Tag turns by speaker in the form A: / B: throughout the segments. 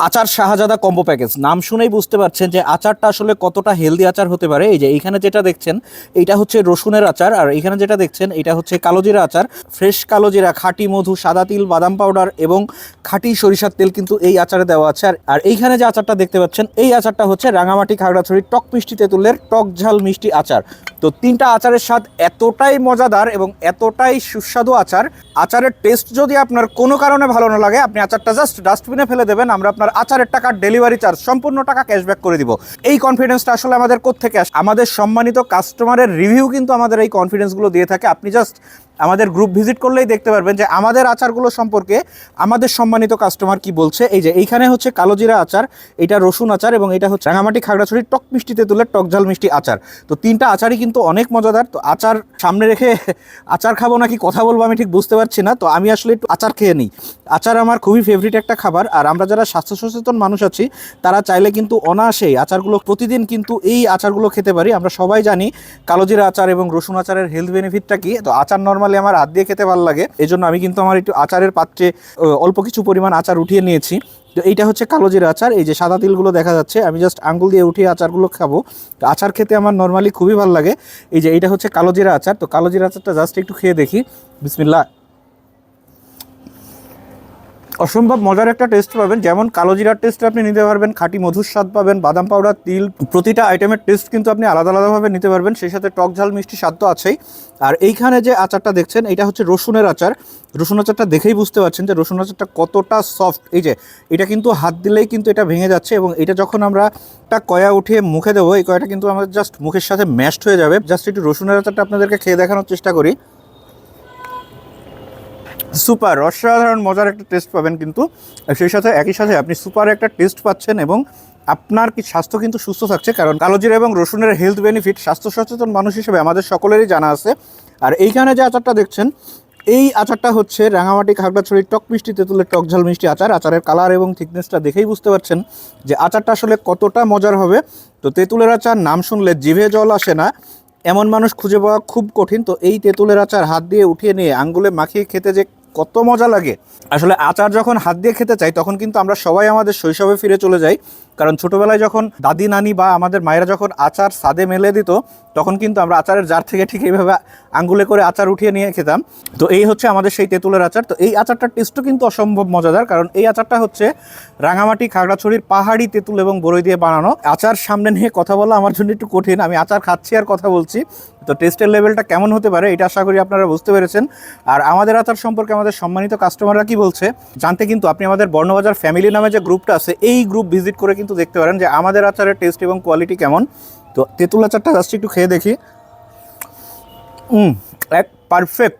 A: আচার শাহজাদা combo package নাম শুনেই বুঝতে পারছেন যে আচারটা আসলে কতটা হেলদি আচার হতে পারে। এই যে এইখানে যেটা দেখছেন এইটা হচ্ছে রসুনের আচার। আর এইখানে যেটা দেখছেন, এটা হচ্ছে কালোজিরা আচার। ফ্রেশ কালোজিরা, খাঁটি মধু, সাদা তিল, বাদাম পাউডার এবং খাঁটি সরিষার তেল কিন্তু এই আচারে দেওয়া আছে। আর- আর এইখানে যে আচারটা দেখতে পাচ্ছেন, এই আচারটা হচ্ছে রাঙামাটি খাগড়াছড়ি টক মিষ্টি তেঁতুলের টক ঝাল মিষ্টি আচার। তো তিনটা আচারের স্বাদ এতটাই মজাদার এবং এতটাই সুস্বাদু আচার। আচারের টেস্ট যদি আপনার কোনো কারণে ভালো না লাগে, আপনি আচারটা জাস্ট ডাস্টবিনে ফেলে দেবেন। আমরা আপনার আচারের টাকার ডেলিভারি চার্জ সম্পূর্ণ টাকা ক্যাশব্যাক করে দিব। এই কনফিডেন্সটা আসলে আমাদের কোথেকে আস? আমাদের সম্মানিত কাস্টমারের রিভিউ কিন্তু আমাদের এই কনফিডেন্সগুলো দিয়ে থাকে। আপনি জাস্ট আমাদের গ্রুপ ভিজিট করলেই দেখতে পারবেন যে আমাদের আচারগুলো সম্পর্কে আমাদের সম্মানিত কাস্টমার কি বলছে। এই যে, এইখানে হচ্ছে কালোজিরা আচার, এটা রসুন আচার এবং এটা হচ্ছে রাঙামাটি খাগড়াছড়ির টক মিষ্টিতে তুলে টক ঝাল মিষ্টি আচার। তো তিনটা আচারই কিন্তু অনেক মজাদার। তো আচার সামনে রেখে আচার খাব নাকি কথা বলব আমি ঠিক বুঝতে পারছি না। তো আমি আসলে একটু আচার খেয়ে নিই। আচার আমার খুবই ফেভারিট একটা খাবার আর আমরা যারা স্বাস্থ্য সচেতন মানুষ আছি, তারা চাইলে কিন্তু অনায়াসেই আচারগুলো প্রতিদিন কিন্তু এই আচারগুলো খেতে পারি। আমরা সবাই জানি কালোজিরা আচার এবং রসুন আচারের হেলথ বেনিফিটটা কি। তো আচার নর্মালি আমার হাত দিয়ে খেতে ভালো লাগে। এই জন্য আমি কিন্তু আমার একটু আচারের পাত্রে অল্প কিছু পরিমাণ আচার উঠিয়ে নিয়েছি। তো এইটা হচ্ছে কালোজির আচার, এই যে সাদা তিলগুলো দেখা যাচ্ছে, আমি জাস্ট আঙ্গুল দিয়ে উঠিয়ে আচারগুলো খাব। তো আচার খেতে আমার নর্মালি খুবই ভালো লাগে। এই যে এইটা হচ্ছে কালোজিরা আচার, তো কালোজিরা আচারটা জাস্ট একটু খেয়ে দেখি। বিসমিল্লা অসম্ভব মজার একটা টেস্ট পাবেন। যেমন কালো জিরার টেস্ট আপনি নিতে পারবেন, খাঁটি মধুর স্বাদ পাবেন, বাদাম পাউডার, তিল, প্রতিটা আইটেমের টেস্ট কিন্তু আপনি আলাদা আলাদাভাবে নিতে পারবেন। সেই সাথে টক ঝাল, মিষ্টি স্বাদ তো আছেই। আর এইখানে যে আচারটা দেখছেন এটা হচ্ছে রসুনের আচার। রসুন আচারটা দেখেই বুঝতে পারছেন যে রসুন আচারটা কতটা সফট এই যে, এটা কিন্তু হাত দিলেই কিন্তু এটা ভেঙে যাচ্ছে এবং এটা যখন আমরা একটা কয়া উঠিয়ে মুখে দেবো, এই কয়াটা কিন্তু আমাদের জাস্ট মুখের সাথে ম্যাশড হয়ে যাবে। জাস্ট একটু রসুনের আচারটা আপনাদেরকে খেয়ে দেখানোর চেষ্টা করি। সুপার। অসাধারণ মজার একটা টেস্ট পাবেন কিন্তু। সেই সাথে, একই সাথে আপনি সুপার একটা টেস্ট পাচ্ছেন এবং আপনার কি স্বাস্থ্য কিন্তু সুস্থ থাকছে। কারণ কালোজিরা এবং রসুনের হেলথ বেনিফিট স্বাস্থ্য সচেতন মানুষ হিসেবে আমাদের সকলেরই জানা আছে। আর এইখানে যে আচারটা দেখছেন, এই আচারটা হচ্ছে রাঙামাটি খাগড়াছড়ির টক মিষ্টি, তেঁতুলের টক ঝাল মিষ্টি আচার। আচারের কালার এবং থিকনেসটা দেখেই বুঝতে পারছেন যে আচারটা আসলে কতটা মজার হবে। তো তেঁতুলের আচার নাম শুনলে জিভে জল আসে না। এমন মানুষ খুঁজে পাওয়া খুব কঠিন। তো এই তেঁতুলের আচার হাত দিয়ে উঠিয়ে নিয়ে আঙ্গুলে মাখিয়ে খেতে যে কত মজা লাগে। আসলে আচার যখন হাত দিয়ে খেতে চাই, তখন কিন্তু আমরা সবাই আমাদের শৈশবে ফিরে চলে যাই। কারণ ছোটোবেলায় যখন দাদি, নানি বা আমাদের মায়েরা যখন আচার সাদে মেলে দিত, তখন কিন্তু আমরা আচারের জার থেকে ঠিক এইভাবে আঙ্গুলে করে আচার উঠিয়ে নিয়ে খেতাম। তো এই হচ্ছে আমাদের সেই তেঁতুলের আচার। তো এই আচারটার টেস্টও কিন্তু অসম্ভব মজাদার, কারণ এই আচারটা হচ্ছে রাঙামাটি খাগড়াছড়ির পাহাড়ি তেঁতুল এবং বড়ই দিয়ে বানানো। আচার সামনে নিয়ে কথা বলা আমার জন্য একটু কঠিন, আমি আচার খাচ্ছি আর কথা বলছি। তো টেস্টের লেভেলটা কেমন হতে পারে এটা আশা করি আপনারা বুঝতে পেরেছেন। আর আমাদের আচার সম্পর্কে আমাদের সম্মানিত কাস্টমাররা কি বলছে, জানতে কিন্তু আপনি আমাদের বর্ণবাজার ফ্যামিলি নামে যে গ্রুপটা আছে, এই গ্রুপ ভিজিট করে কিন্তু দেখতে পারেন যে আমাদের আচারের টেস্ট এবং কোয়ালিটি কেমন। তো তেঁতুল আচারটা জাস্ট একটু খেয়ে দেখি। এক পারফেক্ট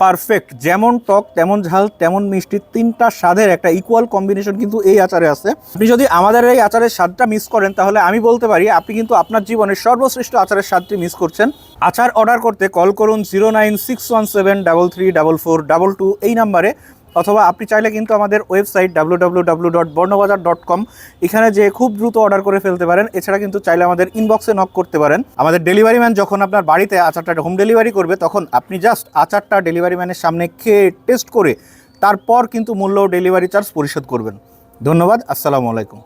A: পারফেক্ট যেমন টক, তেমন ঝাল, তেমন মিষ্টি, তিনটা স্বাদের একটা ইকুয়াল কম্বিনেশন কিন্তু এই আচারে আছে। আপনি যদি আমাদের এই আচারের স্বাদটা মিস করেন, তাহলে আমি বলতে পারি আপনি কিন্তু আপনার জীবনের সর্বশ্রেষ্ঠ আচারের স্বাদটি মিস করছেন। আচার অর্ডার করতে কল করুন zero nine six one seven double three double four double two এই নাম্বারে অথবা আপনি চাইলে কিন্তু আমাদের ওয়েবসাইট ডাব্লু এখানে যে খুব দ্রুত অর্ডার করে ফেলতে পারেন। এছাড়া কিন্তু চাইলে আমাদের ইনবক্সে নক করতে পারেন। আমাদের ডেলিভারি ম্যান যখন আপনার বাড়িতে আচারটা হোম ডেলিভারি করবে, তখন আপনি জাস্ট আচারটা ডেলিভারি ম্যানের সামনে খেয়ে টেস্ট করে তারপর কিন্তু মূল্য ডেলিভারি চার্জ পরিশোধ করবেন। ধন্যবাদ, আসসালামু আলাইকুম।